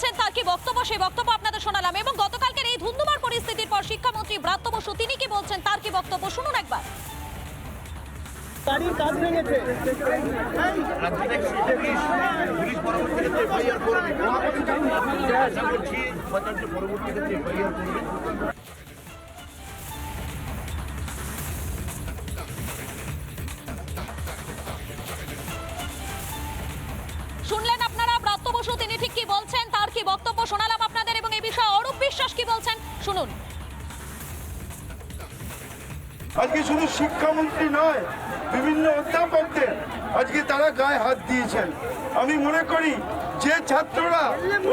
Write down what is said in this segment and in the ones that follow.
বলছেন তার কি বক্তব্য সেই বক্তব্য আপনাদের শোনালাম এবং গতকালকের এই ধুন্ধুমার পরিস্থিতির পর শিক্ষামন্ত্রী ব্রাত্য বসু তিনি কি বলছেন তার কি বক্তব্য? শুনুন একবার। গাড়ির কাজ ভেঙেছে পরবর্তী ক্ষেত্রে শোনালাম আপনাদের এবং এই বিষয়ে অরূপ বিশ্বাস কি বলছেন? শুনুন। আজকে শুধু শিক্ষামন্ত্রী নয়, বিভিন্ন অধ্যাপকদের আজকে তারা গায়ে হাত দিয়েছেন। আমি মনে করি যে ছাত্ররা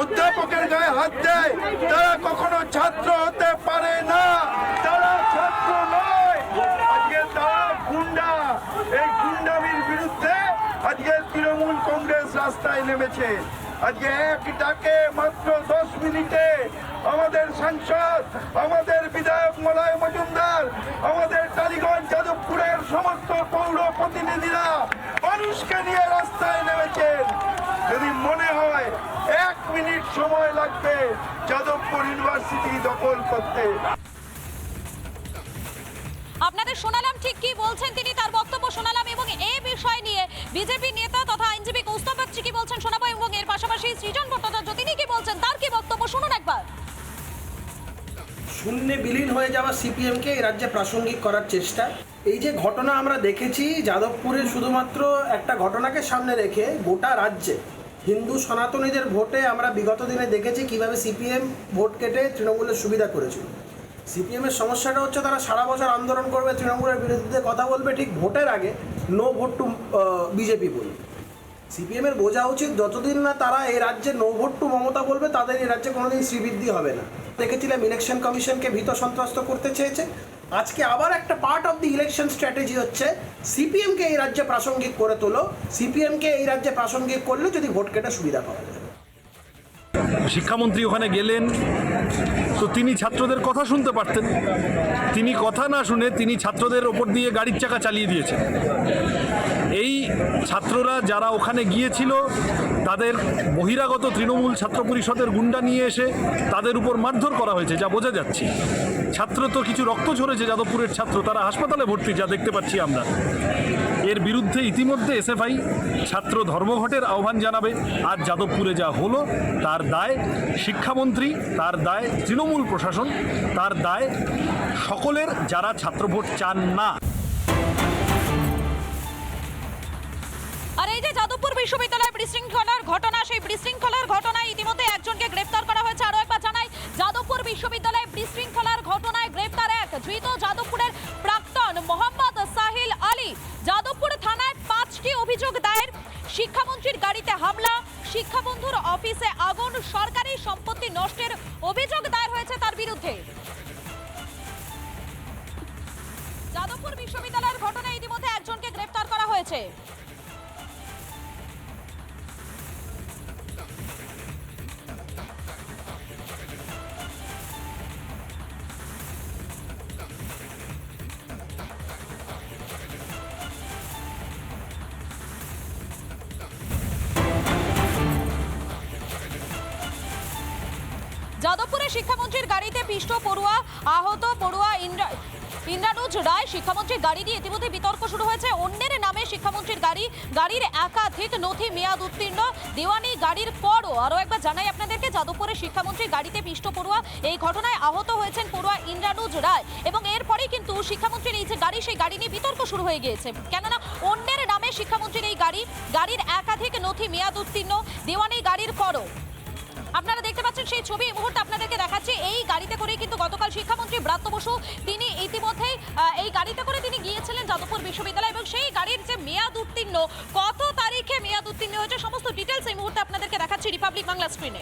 অধ্যাপকের গায়ে হাত দেয়, তারা কখনো ছাত্র হতে পারে না। তারা ছাত্র নয়। আজকে তারা গুন্ডা। এই গুন্ডামির বিরুদ্ধে আজকে তৃণমূল কংগ্রেস রাস্তায় নেমেছে। আজকে এক ডাকে মাত্র দশ মিনিটে আমাদের সাংসদ, আমাদের বিধায়ক মলয় মজুমদার, আমাদের টালিগঞ্জ, যাদবপুরের সমস্ত পৌর প্রতিনিধিরা মানুষকে নিয়ে রাস্তায় নেমেছেন। যদি মনে হয় এক মিনিট সময় লাগবে যাদবপুর ইউনিভার্সিটি দখল করতে। আপনাদের শোনালাম ঠিক কি বলছেন তিনি, তার বক্তব্য শোনালাম এবং এই বিষয় নিয়ে বিজেপি নেতা তথা আইনজীবী কৌস্তব কি বলছেন শোনাবো পাশাপাশি সৃজন ভট্টাচার্য, তিনি কি বলছেন? তার কি বক্তব্য? শুনুন একবার। শূন্যে বিলীন হয়ে যাওয়া সিপিএমকে এই রাজ্যে প্রাসঙ্গিক করার চেষ্টা। এই যে ঘটনা আমরা দেখেছি, যাদবপুরে শুধুমাত্র একটা ঘটনাকে সামনে রেখে গোটা রাজ্যে হিন্দু সনাতনীদের ভোটে আমরা বিগত দিনে দেখেছি কীভাবে সিপিএম ভোট কেটে তৃণমূলের সুবিধা করেছিল। সিপিএমের সমস্যাটা হচ্ছে, তারা সারা বছর আন্দোলন করবে, তৃণমূলের বিরুদ্ধে কথা বলবে, ঠিক ভোটের আগে নো ভোট টু বিজেপি বলবে। সিপিএমের বোঝা উচিত যতদিন না তারা এই রাজ্যে নো ভোট টু মমতা বলবে, তাদের এই রাজ্যে কোনোদিন শ্রীবৃদ্ধি হবে না। দেখেছিলাম ইলেকশন কমিশনকে ভীত সন্ত্রস্ত করতে চেয়েছে। আজকে আবার একটা part of the election strategy হচ্ছে, সিপিএমকে এই রাজ্যে প্রাসঙ্গিক করে তোলো। সিপিএমকে এই রাজ্যে প্রাসঙ্গিক করলে যদি ভোট কেটে সুবিধা পাওয়া যায়। শিক্ষামন্ত্রী ওখানে গেলেন, তো তিনি ছাত্রদের কথা শুনতে পারতেন। তিনি কথা না শুনে তিনি ছাত্রদের ওপর দিয়ে গাড়ির চাকা চালিয়ে দিয়েছেন। এই ছাত্ররা যারা ওখানে গিয়েছিল, তাদের বহিরাগত তৃণমূল ছাত্র পরিষদের গুন্ডা নিয়ে এসে তাদের উপর মারধর করা হয়েছে, যা বোঝা যাচ্ছে। ছাত্র তো কিছু রক্ত ঝরেছে, যাদবপুরের ছাত্র, তারা হাসপাতালে ভর্তি, যা দেখতে পাচ্ছি আমরা। এর বিরুদ্ধে ইতিমধ্যে এসএফআই, ছাত্র ধর্মঘটের আহ্বান জানাবে আজ যাদবপুরে যা হলো, তার দায় শিক্ষামন্ত্রী, তার দায় তৃণমূল প্রশাসন, তার দায় সকলের যারা ছাত্রভোট চান না। যাদবপুর বিশ্ববিদ্যালয়ের বিশৃঙ্খলার ঘটনা, সেই বিশৃঙ্খলার ঘটনায় ইতিমধ্যে একজনকে গ্রেপ্তার করা হয়েছে। আরও একবার জানাই, যাদবপুর বিশ্ববিদ্যালয়ে বিশৃঙ্খলার ঘটনায় গ্রেপ্তার এক। ধৃত যাদবপুরের প্রাক্তন মোহাম্মদ সাহিল আলী যাদবপুর থানায় পাঁচটি অভিযোগ দায়ের। শিক্ষামন্ত্রীর গাড়িতে হামলা, শিক্ষাবন্ধুর অফিসে আগুন, সরকারি সম্পত্তি নষ্টের অভিযোগ দায়ের হয়েছে তার বিরুদ্ধে। যাদবপুর বিশ্ববিদ্যালয়ের ঘটনায় ইতিমধ্যে একজনকে গ্রেপ্তার করা হয়েছে। যাদবপুরে শিক্ষামন্ত্রীর গাড়িতে পিষ্ট পড়ুয়া আহত পড়ুয়া ইন্দ্রা ইন্দ্রানুজ রায়, শিক্ষামন্ত্রীর গাড়ি দিয়ে ইতিমধ্যে বিতর্ক শুরু হয়েছে। অন্যের নামে শিক্ষামন্ত্রীর গাড়ি, গাড়ির একাধিক নথি মেয়াদ উত্তীর্ণ। দেওয়ানি গাড়ির পরও আরও একবার জানাই আপনাদেরকে যাদবপুরে শিক্ষামন্ত্রীর গাড়িতে পিষ্ট পড়ুয়া এই ঘটনায় আহত হয়েছেন পড়ুয়া ইন্দ্রানুজ রায় এবং এরপরেই কিন্তু শিক্ষামন্ত্রীর এই যে গাড়ি, সেই গাড়ি নিয়ে বিতর্ক শুরু হয়ে গিয়েছে। কেননা অন্যের নামে শিক্ষামন্ত্রীর এই গাড়ি, গাড়ির একাধিক নথি মেয়াদ উত্তীর্ণ। দেওয়ানি গাড়ির পরও আপনারা দেখতে পাচ্ছেন সেই ছবি, এই মুহূর্তে আপনাদেরকে দেখাচ্ছি, এই গাড়িতে করে কিন্তু গতকাল শিক্ষামন্ত্রী ব্রাত্য বসু, তিনি ইতিমধ্যেই এই গাড়িতে করে তিনি গিয়েছিলেন যাদবপুর বিশ্ববিদ্যালয় এবং সেই গাড়ির যে মেয়াদ উত্তীর্ণ, কত তারিখে মেয়াদ উত্তীর্ণ হয়েছে, সমস্ত ডিটেলস এই মুহূর্তে আপনাদেরকে দেখাচ্ছি রিপাবলিক বাংলা স্ক্রিনে